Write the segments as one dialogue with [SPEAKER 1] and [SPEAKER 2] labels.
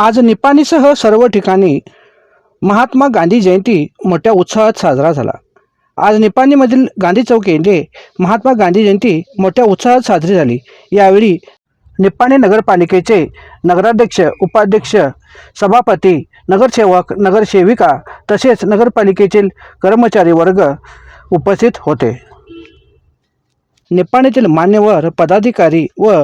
[SPEAKER 1] आज निपाणीसह सर्व ठिकाणी महात्मा गांधी जयंती मोठ्या उत्साहात साजरा झाला. आज निपाणीमधील गांधी चौक येथे महात्मा गांधी जयंती मोठ्या उत्साहात साजरी झाली. यावेळी निप्पाणी नगरपालिकेचे नगराध्यक्ष उपाध्यक्ष सभापती नगरसेवक नगरसेविका तसेच नगरपालिकेचे कर्मचारी वर्ग उपस्थित होते. निप्पाणीतील मान्यवर पदाधिकारी व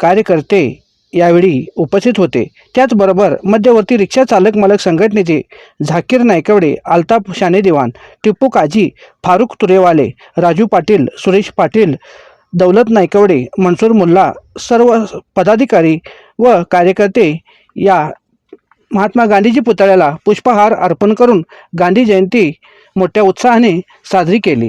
[SPEAKER 1] कार्यकर्ते यावेळी उपस्थित होते. त्याचबरोबर मध्यवर्ती रिक्षा चालक मालक संघटनेचे झाकीर नायकवडे अल्ताफ शाने दिवाण टिप्पू काजी फारुख तुरेवाले राजू पाटील सुरेश पाटील दौलत नायकवडे मनसूर मुल्ला सर्व पदाधिकारी व कार्यकर्ते या महात्मा गांधीजी पुतळ्याला पुष्पहार अर्पण करून गांधी जयंती मोठ्या उत्साहाने साजरी केली.